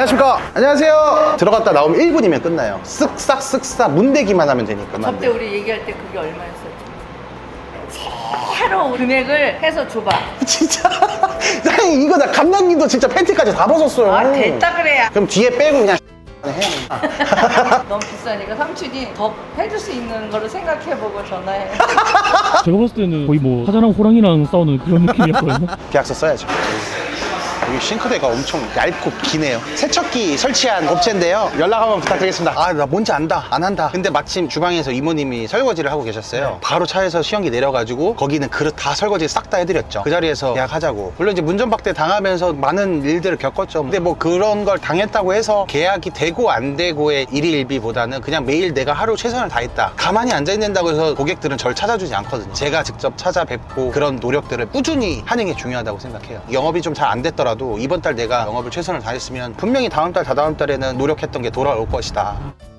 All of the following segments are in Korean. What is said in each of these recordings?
안녕하십니까. 안녕하세요. 들어갔다 나오면 1분이면 끝나요. 쓱싹 쓱싹 문대기만 하면 되니까. 저때 우리 얘기할 때 그게 얼마였었지? 새로 금액을 해서 줘봐. 진짜. 사장님 이거 나 감독님도 진짜 팬티까지 다 벗었어요. 아 됐다 그래야. 그럼 뒤에 빼고 그냥 해. 너무 비싸니까 삼촌이 더 해줄 수 있는 거를 생각해보고 전화해. 제가 봤을 때는 거의 뭐 사자랑 호랑이랑 싸우는 그런 느낌이었거든요. 계약서 써야죠. 여기 싱크대가 엄청 얇고 기네요. 세척기 설치한 업체인데요. 연락 한번 부탁드리겠습니다. 아, 나 뭔지 안다. 안 한다. 근데 마침 주방에서 이모님이 설거지를 하고 계셨어요. 바로 차에서 시험기 내려가지고 거기는 그릇 다 설거지 싹 다 해드렸죠. 그 자리에서 계약하자고. 물론 이제 문전박대 당하면서 많은 일들을 겪었죠. 근데 뭐 그런 걸 당했다고 해서 계약이 되고 안 되고의 일희일비보다는 그냥 매일 내가 하루 최선을 다했다. 가만히 앉아있는다고 해서 고객들은 절 찾아주지 않거든요. 제가 직접 찾아뵙고 그런 노력들을 꾸준히 하는 게 중요하다고 생각해요. 영업이 좀 잘 안 됐더라도 이번 달 내가 영업을 최선을 다했으면 분명히 다음 달, 다다음 달에는 노력했던 게 돌아올 것이다.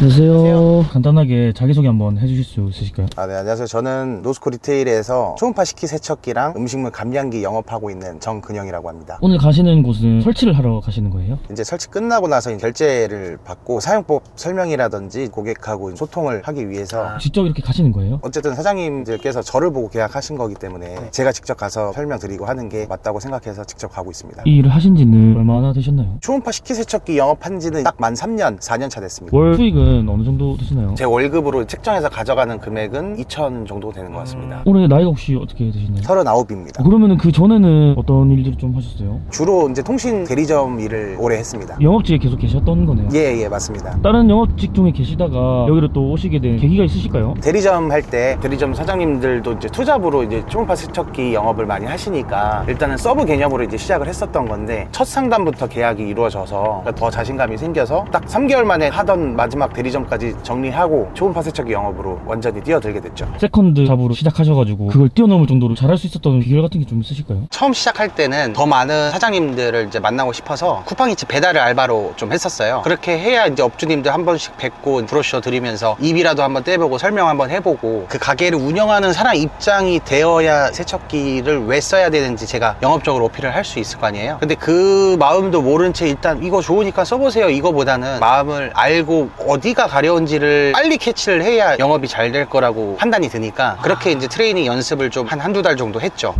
안녕하세요. 간단하게 자기소개 한번 해주실 수 있으실까요? 아, 네, 안녕하세요. 저는 노스코 리테일에서 초음파 식기 세척기랑 음식물 감량기 영업하고 있는 정근영이라고 합니다. 오늘 가시는 곳은 설치를 하러 가시는 거예요? 이제 설치 끝나고 나서 결제를 받고 사용법 설명이라든지 고객하고 소통을 하기 위해서 직접 이렇게 가시는 거예요? 어쨌든 사장님들께서 저를 보고 계약하신 거기 때문에 제가 직접 가서 설명드리고 하는 게 맞다고 생각해서 직접 가고 있습니다. 이 일을 하신 지는 얼마나 되셨나요? 초음파 식기 세척기 영업한 지는 딱 만 3년, 4년 차 됐습니다. 월 수익은 어느 정도 되시나요? 제 월급으로 책정해서 가져가는 금액은 2천 정도 되는 것 같습니다. 올해 나이가 혹시 어떻게 되시나요? 39입니다. 그러면은 그 전에는 어떤 일들을 좀 하셨어요? 주로 이제 통신 대리점 일을 오래 했습니다. 영업직에 계속 계셨던 거네요. 예, 예, 맞습니다. 다른 영업직 중에 계시다가 여기로 또 오시게 된 계기가 있으실까요? 대리점 할 때 대리점 사장님들도 이제 투잡으로 이제 초음파 세척기 영업을 많이 하시니까 일단은 서브 개념으로 이제 시작을 했었던 건데 첫 상담부터 계약이 이루어져서 더 자신감이 생겨서 딱 3개월 만에 하던 마지막 대리점까지 정리하고 초음파 세척기 영업으로 완전히 뛰어들게 됐죠. 세컨드 잡으로 시작하셔가지고 그걸 뛰어넘을 정도로 잘할 수 있었던 비결 같은 게 좀 있으실까요? 처음 시작할 때는 더 많은 사장님들을 이제 만나고 싶어서 쿠팡이츠 배달을 알바로 좀 했었어요. 그렇게 해야 이제 업주님들 한 번씩 뵙고 브로셔 드리면서 입이라도 한번 떼보고 설명 한번 해보고 그 가게를 운영하는 사람 입장이 되어야 세척기를 왜 써야 되는지 제가 영업적으로 어필을 할 수 있을 거 아니에요. 근데 그 마음도 모른 채 일단 이거 좋으니까 써보세요 이거보다는 마음을 알고 어디 가 가려운지를 빨리 캐치를 해야 영업이 잘 될 거라고 판단이 드니까 그렇게 이제 트레이닝 연습을 좀 한 한두 달 정도 했죠.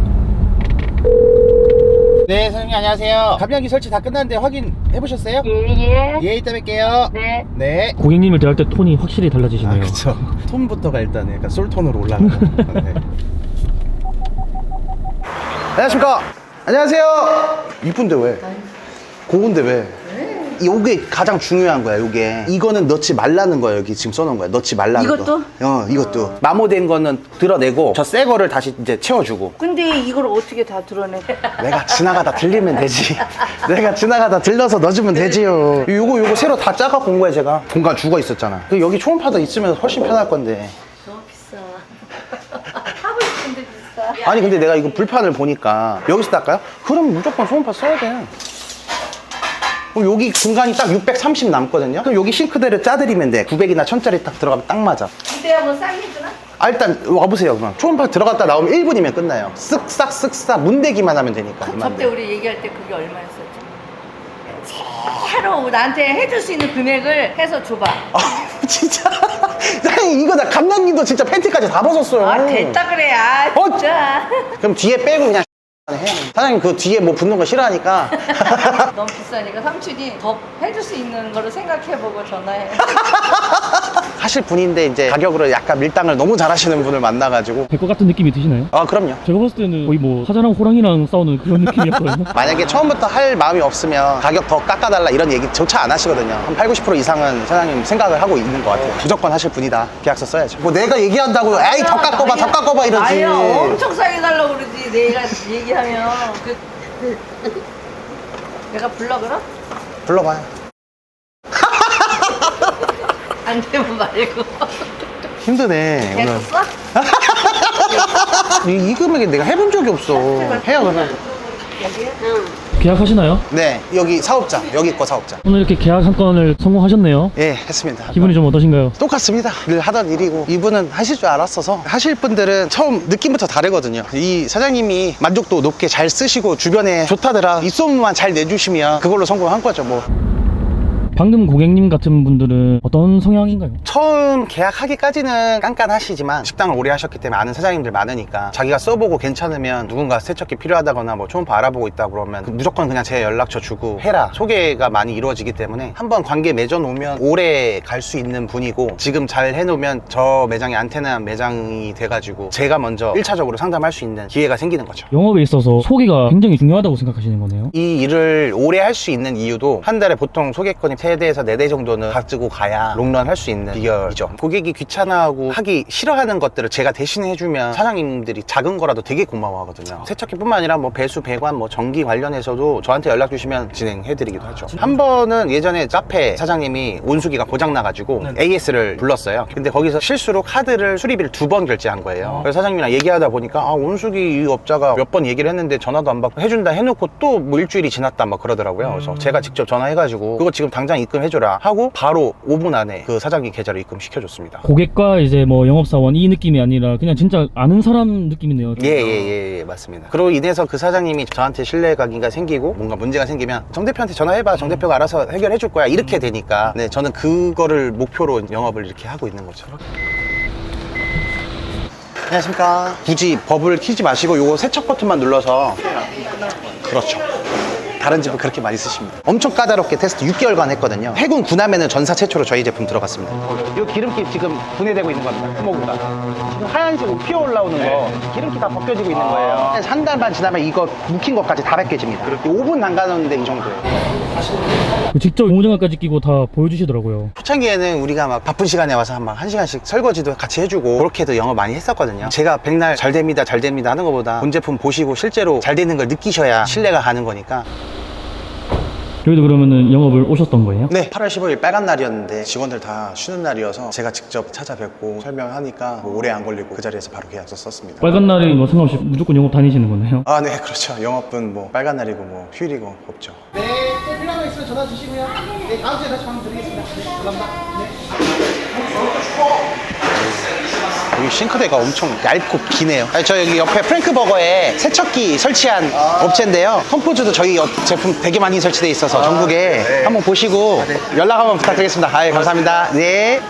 네, 선생님 안녕하세요. 감량기 설치 다 끝났는데 확인해 보셨어요? 예예. 예, 이따 뵐게요. 네. 네. 고객님을 대할 때 톤이 확실히 달라지시네요. 그쵸. 톤부터가 일단 약간 솔톤으로 올라가는 거. 네. 안녕하십니까. 안녕하세요. 이쁜데 왜? 고운데 왜? 요게 가장 중요한 거야, 요게. 이거는 넣지 말라는 거야, 여기 지금 써놓은 거야. 넣지 말라는 이것도? 거. 어, 이것도. 마모된 거는 드러내고, 저 새 거를 다시 이제 채워주고. 근데 이걸 어떻게 다 드러내? 내가 지나가다 들리면 되지. 내가 지나가다 들러서 넣어주면 되지요. 요거 요거 새로 다 짜갖고 온 거야 제가. 공간 죽어 있었잖아. 그 여기 초음파도 있으면 훨씬 편할 건데. 너무 비싸. 하고 싶은데 비싸. 아니 근데 내가 이거 불판을 보니까 여기서 닦아요? 그럼 무조건 초음파 써야 돼. 그럼 여기 공간이 딱 630 남거든요. 그럼 여기 싱크대를 짜드리면 돼. 900이나 1000짜리 딱 들어가면 딱 맞아. 이때야 뭐 싸게 주나? 아 일단 와보세요 그럼. 초음파 들어갔다 나오면 1분이면 끝나요. 쓱싹 쓱싹 문대기만 하면 되니까. 저때. 우리 얘기할 때 그게 얼마였었지? 새로 나한테 해줄 수 있는 금액을 해서 줘봐. 아 진짜 사장님 이거 나 감독님도 진짜 팬티까지 다 벗었어요 아 됐다 그래야 어? 진짜. 그럼 뒤에 빼고 그냥 해 사장님 그 뒤에 뭐 붙는 거 싫어하니까 너무 비싸니까 삼촌이 더 해줄 수 있는 거를 생각해보고 전화해. 하실 분인데 이제 가격으로 약간 밀당을 너무 잘하시는 분을 만나가지고. 될 것 같은 느낌이 드시나요? 아 그럼요. 제가 봤을 때는 거의 뭐 사자랑 호랑이랑 싸우는 그런 느낌이었거든요. 만약에 처음부터 할 마음이 없으면 가격 더 깎아달라 이런 얘기조차 안 하시거든요. 한 8, 90% 이상은 사장님 생각을 하고 있는 것 같아요. 무조건 하실 분이다. 계약서 써야죠. 뭐 내가 얘기한다고 에이 더 깎아봐 더 깎아봐 이러지. 아니야 엄청 싸게 달라고 그러지 내가 얘기하면. 그. 내가 불러 그럼? 불러봐요 안 되면 말고 힘드네 오늘 써? 이, 이 금액에 내가 해본 적이 없어 해요 그러면 계약하시나요? 네, 여기 사업자, 여기 거 사업자. 오늘 이렇게 계약 한 건을 성공하셨네요. 예, 했습니다. 기분이 좀 어떠신가요? 똑같습니다. 늘 하던 일이고 이분은 하실 줄 알았어서 하실 분들은 처음 느낌부터 다르거든요. 이 사장님이 만족도 높게 잘 쓰시고 주변에 좋다더라 이 소문만 잘 내주시면 그걸로 성공한 거죠. 뭐 방금 고객님 같은 분들은 어떤 성향인가요? 처음 계약하기까지는 깐깐하시지만 식당을 오래 하셨기 때문에 아는 사장님들 많으니까 자기가 써보고 괜찮으면 누군가 세척기 필요하다거나 뭐 초음파 알아보고 있다 그러면 그 무조건 그냥 제 연락처 주고 해라 소개가 많이 이루어지기 때문에 한번 관계 맺어놓으면 오래 갈 수 있는 분이고 지금 잘 해놓으면 저 매장이 안테나 매장이 돼가지고 제가 먼저 1차적으로 상담할 수 있는 기회가 생기는 거죠 영업에 있어서 소개가 굉장히 중요하다고 생각하시는 거네요. 이 일을 오래 할 수 있는 이유도 한 달에 보통 소개권이 3대에서 4대 정도는 가지고 가야 롱런 할 수 있는 비결이죠. 고객이 귀찮아하고 하기 싫어하는 것들을 제가 대신 해 주면 사장님들이 작은 거라도 되게 고마워하거든요. 세척기뿐만 아니라 뭐 배수, 배관, 뭐 전기 관련해서도 저한테 연락 주시면 진행해 드리기도 하죠. 한 번은 예전에 카페 사장님이 온수기가 고장 나가지고 AS를 불렀어요. 근데 거기서 실수로 카드를 수리비를 두 번 결제한 거예요. 그래서 사장님이랑 얘기하다 보니까 아, 온수기 이 업자가 몇 번 얘기를 했는데 전화도 안 받고 해준다 해놓고 또 뭐 일주일이 지났다 막 그러더라고요. 그래서 제가 직접 전화해가지고 그거 지금 당장 입금해줘라 하고 바로 5분 안에 그 사장님 계좌로 입금시켜줬습니다. 고객과 이제 뭐 영업사원 이 느낌이 아니라 그냥 진짜 아는 사람 느낌이네요. 예, 예, 예, 예, 맞습니다. 그로 인해서 그 사장님이 저한테 신뢰관계가 생기고 뭔가 문제가 생기면 정 대표한테 전화해봐. 정 대표가 알아서 해결해 줄 거야. 이렇게 되니까 네, 저는 그거를 목표로 영업을 이렇게 하고 있는 거죠. 안녕하십니까. 굳이 버블 키지 마시고 요거 세척 버튼만 눌러서 그렇죠. 다른 집은 그렇게 많이 쓰십니다. 엄청 까다롭게 테스트 6개월간 했거든요. 해군 군함에는 전사 최초로 저희 제품 들어갔습니다. 이 기름기 지금 분해되고 있는 겁니다. 스모그가. 지금 하얀색 피어 올라오는 거 기름기 다 벗겨지고 있는 거예요. 한 달만 지나면 이거 묵힌 것까지 다 벗겨집니다. 5분 담가놓는데 이 정도예요. 그 직접 고무장갑까지 끼고 다 보여주시더라고요. 초창기에는 우리가 막 바쁜 시간에 와서 한 막 한 시간씩 설거지도 같이 해주고 그렇게도 영업 많이 했었거든요. 제가 백날 잘 됩니다, 잘 됩니다 하는 것보다 본 제품 보시고 실제로 잘 되는 걸 느끼셔야 신뢰가 가는 거니까 여기도 그러면은 영업을 오셨던 거예요? 네, 8월 15일 빨간 날이었는데 직원들 다 쉬는 날이어서 제가 직접 찾아뵙고 설명하니까 뭐 오래 안 걸리고 그 자리에서 바로 계약서 썼습니다. 빨간 날이 뭐 상관없이 무조건 영업 다니시는 거네요. 아, 네, 그렇죠. 영업은 뭐 빨간 날이고 뭐 휴일이고 없죠. 네, 또 필요한 거 있으면 전화 주시고요. 네, 다음 주에 다시 방문 드리겠습니다. 네, 감사합니다. 여기 싱크대가 엄청 얇고 기네요. 아니, 저 여기 옆에 프랭크 버거에 세척기 설치한 업체인데요. 컴포즈도 저희 업- 제품 되게 많이 설치돼 있어서 전국에 한번 보시고 연락 한번 부탁드리겠습니다. 아, 예, 감사합니다. 네.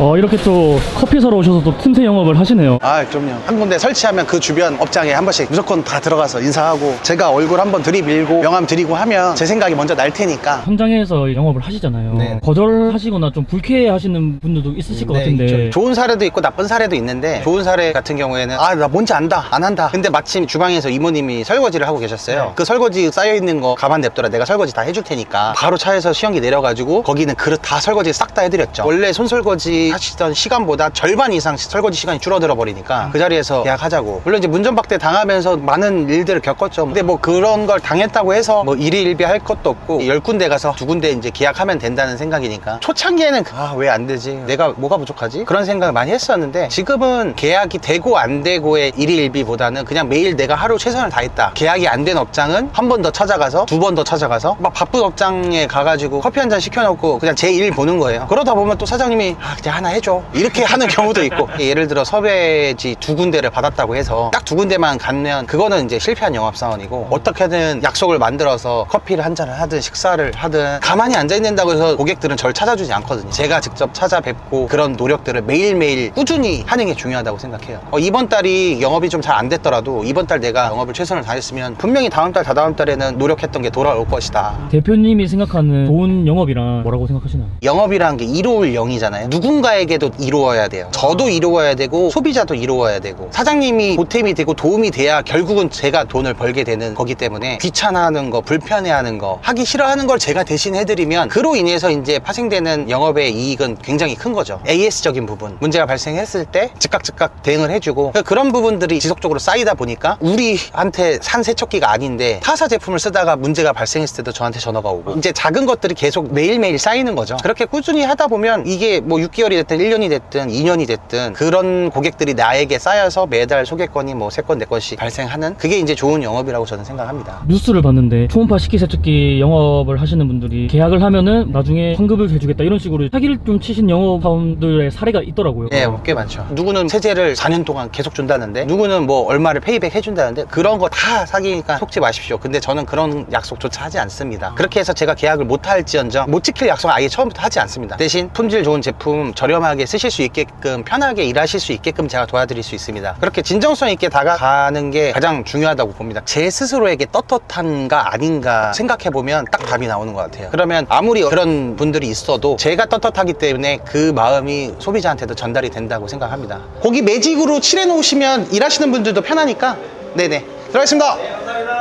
어, 이렇게 또 커피 사러 오셔서 또 틈새 영업을 하시네요. 아, 그럼요. 한 군데 설치하면 그 주변 업장에 한 번씩 무조건 다 들어가서 인사하고 제가 얼굴 한 번 들이밀고 명함 드리고 하면 제 생각이 먼저 날 테니까 현장에서 영업을 하시잖아요. 네. 거절하시거나 좀 불쾌해 하시는 분들도 있으실 것 네, 같은데. 있죠. 좋은 사례도 있고 나쁜 사례도 있는데 좋은 사례 같은 경우에는 아 나 뭔지 안다 안 한다 근데 마침 주방에서 이모님이 설거지를 하고 계셨어요 그 설거지 쌓여있는 거 가만 냅둬라 내가 설거지 다 해줄 테니까 바로 차에서 시험기 내려가지고 거기는 그릇 다 설거지 싹 다 해드렸죠 원래 손설거지 하시던 시간보다 절반 이상 설거지 시간이 줄어들어 버리니까 그 자리에서 계약하자고. 물론 이제 문전박대 당하면서 많은 일들을 겪었죠. 근데 뭐 그런 걸 당했다고 해서 뭐 일희일비 할 것도 없고 열 군데 가서 두 군데 이제 계약하면 된다는 생각이니까 초창기에는 아 왜 안 되지? 내가 뭐가 부족하지? 그런 생각을 많이 했었는데 지금은 계약이 되고 안 되고의 일희일비보다는 그냥 매일 내가 하루 최선을 다했다. 계약이 안 된 업장은 한 번 더 찾아가서 두 번 더 찾아가서 막 바쁜 업장에 가가지고 커피 한 잔 시켜놓고 그냥 제 일 보는 거예요. 그러다 보면 또 사장님이 아 그냥 하나 해줘. 이렇게 하는 경우도 있고. 예를 들어 섭외지 두 군데를 받았다고 해서 딱 두 군데만 가면 그거는 이제 실패한 영업사원이고 어떻게든 약속을 만들어서 커피를 한 잔을 하든 식사를 하든 가만히 앉아 있는다고 해서 고객들은 절 찾아주지 않거든요. 제가 직접 찾아뵙고 그런 노력들을 매일매일 꾸준히 하는 게 중요하다고 생각해요. 어, 이번 달이 영업이 좀 잘 안 됐더라도 이번 달 내가 영업을 최선을 다했으면 분명히 다음 달 다다음 달에는 노력했던 게 돌아올 것이다. 대표님이 생각하는 좋은 영업이란 뭐라고 생각하시나요? 영업이라는 게 이로울 영이잖아요. 누군가 에게도 이루어야 돼요. 저도 이루어야 되고 소비자도 이루어야 되고 사장님이 보탬이 되고 도움이 돼야 결국은 제가 돈을 벌게 되는 거기 때문에 귀찮아하는 거, 불편해하는 거, 하기 싫어하는 걸 제가 대신 해드리면 그로 인해서 이제 파생되는 영업의 이익은 굉장히 큰 거죠. AS적인 부분 문제가 발생했을 때 즉각 즉각 대응을 해주고 그런 부분들이 지속적으로 쌓이다 보니까 우리한테 산 세척기가 아닌데 타사 제품을 쓰다가 문제가 발생했을 때도 저한테 전화가 오고 이제 작은 것들이 계속 매일매일 쌓이는 거죠. 그렇게 꾸준히 하다 보면 이게 뭐 6개월이 됐든 1년이 됐든 2년이 됐든 그런 고객들이 나에게 쌓여서 매달 소개권이 뭐 3건, 4건씩 발생하는 그게 이제 좋은 영업이라고 저는 생각합니다. 뉴스를 봤는데 초음파 식기세척기 영업을 하시는 분들이 계약을 하면은 나중에 환급을 해주겠다 이런 식으로 사기를 좀 치신 영업사원들의 사례가 있더라고요. 예, 꽤 많죠. 누구는 세제를 4년 동안 계속 준다는데, 누구는 뭐 얼마를 페이백 해준다는데, 그런 거 다 사기니까 속지 마십시오. 근데 저는 그런 약속조차 하지 않습니다. 그렇게 해서 제가 계약을 못 할지언정, 못 지킬 약속 아예 처음부터 하지 않습니다. 대신 품질 좋은 제품 저렴하게 쓰실 수 있게끔, 편하게 일하실 수 있게끔 제가 도와드릴 수 있습니다. 그렇게 진정성 있게 다가가는 게 가장 중요하다고 봅니다. 제 스스로에게 떳떳한가 아닌가 생각해보면 딱 답이 나오는 것 같아요. 그러면 아무리 그런 분들이 있어도 제가 떳떳하기 때문에 그 마음이 소비자한테도 전달이 된다고 생각합니다. 고기 매직으로 칠해 놓으시면 일하시는 분들도 편하니까 네네 들어가겠습니다.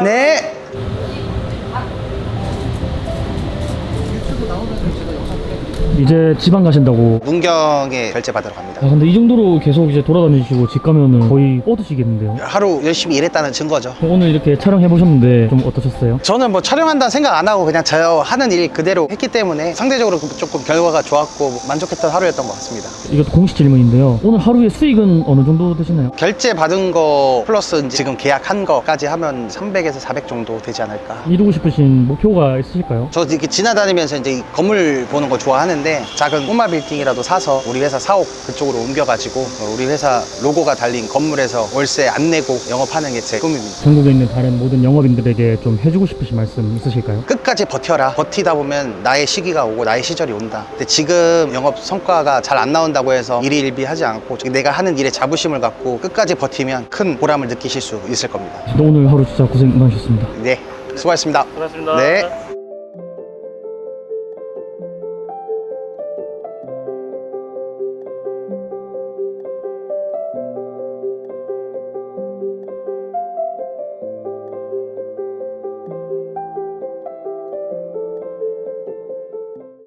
네. 이제 지방 가신다고. 문경에 결제 받으러 갑니다. 아 근데 이 정도로 계속 이제 돌아다니시고 집 가면은 거의 뻗으시겠는데요. 하루 열심히 일했다는 증거죠. 오늘 이렇게 촬영해 보셨는데 좀 어떠셨어요? 저는 뭐 촬영한다는 생각 안 하고 그냥 저 하는 일 그대로 했기 때문에 상대적으로 조금 결과가 좋았고 만족했던 하루였던 것 같습니다. 이것도 공식 질문인데요. 오늘 하루에 수익은 어느 정도 되시나요? 결제 받은 거 플러스 지금 계약한 거까지 하면 300에서 400 정도 되지 않을까. 이루고 싶으신 목표가 있으실까요? 저 이렇게 지나다니면서 이제 이 건물 보는 거 좋아하는데 작은 꼬마 빌딩이라도 사서 우리 회사 사옥 그 쪽으로 옮겨가지고 우리 회사 로고가 달린 건물에서 월세 안 내고 영업하는 게 제 꿈입니다. 전국에 있는 다른 모든 영업인들에게 좀 해주고 싶으신 말씀 있으실까요? 끝까지 버텨라. 버티다 보면 나의 시기가 오고 나의 시절이 온다. 근데 지금 영업 성과가 잘 안 나온다고 해서 일희일비하지 않고 내가 하는 일에 자부심을 갖고 끝까지 버티면 큰 보람을 느끼실 수 있을 겁니다. 오늘 하루 진짜 고생 많으셨습니다. 네, 수고하셨습니다. 고맙습니다. 네.